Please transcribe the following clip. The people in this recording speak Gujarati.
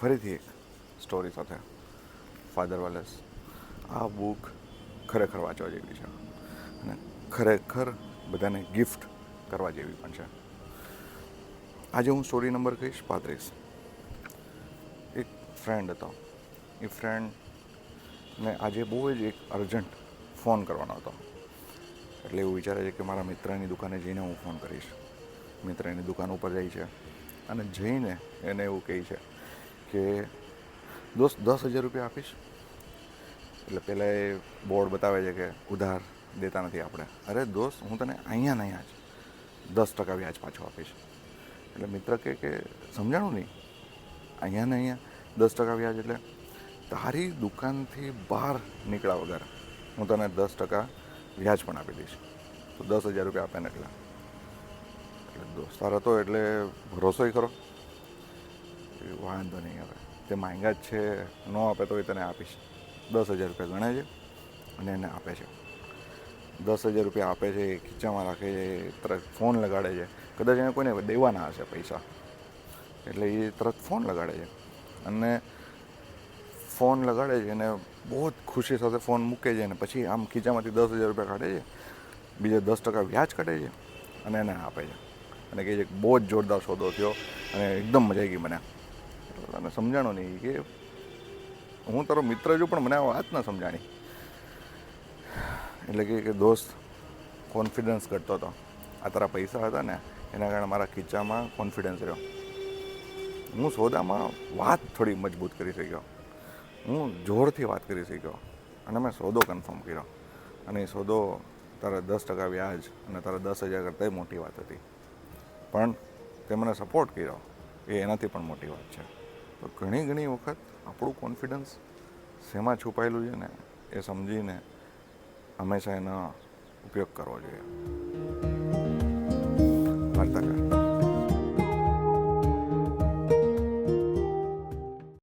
ફરીથી એક સ્ટોરી સાથે ફાધર વાલેસ આ બુક ખરેખર વાંચવા જેવી છે. અને ખરેખર બધાને ગિફ્ટ કરવા જેવી પણ છે. આજે હું સ્ટોરી નંબર કહીશ પાંત્રીસ. એક ફ્રેન્ડ હતો. એ ફ્રેન્ડને આજે બહુ જ એક અર્જન્ટ ફોન કરવાનો હતો. એટલે એવું વિચારે છે કે મારા મિત્રની દુકાને જઈને હું ફોન કરીશ. મિત્ર એની દુકાન ઉપર જાય છે. અને જઈને એને એવું કહે છે કે દોસ્ત દસ હજાર રૂપિયા આપીશ. એટલે પહેલાં એ બોર્ડ બતાવે છે કે ઉધાર દેતા નથી આપણે. અરે દોસ્ત, હું તને અહીંયા ને અહીંયા જ દસ ટકા વ્યાજ પાછો આપીશ. એટલે મિત્ર કહે કે સમજાણું નહીં? અહીંયા ને અહીંયા દસ ટકા વ્યાજ એટલે તારી દુકાનથી બહાર નીકળ્યા વગર હું તને દસ ટકા વ્યાજ પણ આપી દઈશ. તો દસ હજાર રૂપિયા આપે ને એટલે એટલે દોસ્તાર હતો એટલે ભરોસોય ખરો. એ વાંધો નહીં હવે. તે માંગ્યા જ છે, ન આપે તો એ તને આપીશ. દસ હજાર રૂપિયા ગણે છે અને એને આપે છે. દસ હજાર રૂપિયા આપે છે, એ ખીચામાં રાખે છે તરત ફોન લગાડે છે. કદાચ એને કોઈને દેવાના હશે પૈસા. એટલે એ તરત ફોન લગાડે છે. અને ફોન લગાડે છે અને બહુ જ ખુશી સાથે ફોન મૂકે છે અને પછી આમ ખીચામાંથી દસ હજાર રૂપિયા કાઢે છે. બીજા દસ ટકા વ્યાજ કાઢે છે અને એને આપે છે. અને કહે છે બહુ જ જોરદાર સોદો થયો અને એકદમ મજા આવી ગઈ મને. અને સમજાણો નહીં કે હું તારો મિત્ર છું, પણ મને આ વાત ના સમજાણી. એટલે કે કે દોસ્ત કોન્ફિડન્સ ઘટતો હતો. આ તારા પૈસા હતા ને, એના કારણે મારા ખીચામાં કોન્ફિડન્સ રહ્યો. હું સોદામાં વાત થોડી મજબૂત કરી શક્યો. હું જોરથી વાત કરી શક્યો. અને મેં સોદો કન્ફર્મ કર્યો. અને એ સોદો તારા દસ ટકા વ્યાજ અને તારા દસ હજાર કરતાંય મોટી વાત હતી. પણ તે મને સપોર્ટ કર્યો. એ એનાથી પણ મોટી વાત છે. તો ઘણી ઘણી વખત આપણું કોન્ફિડન્સ શેમાં છુપાયેલું છે ને એ સમજીને હંમેશા એનો ઉપયોગ કરવો જોઈએ. વાર્તાકાર.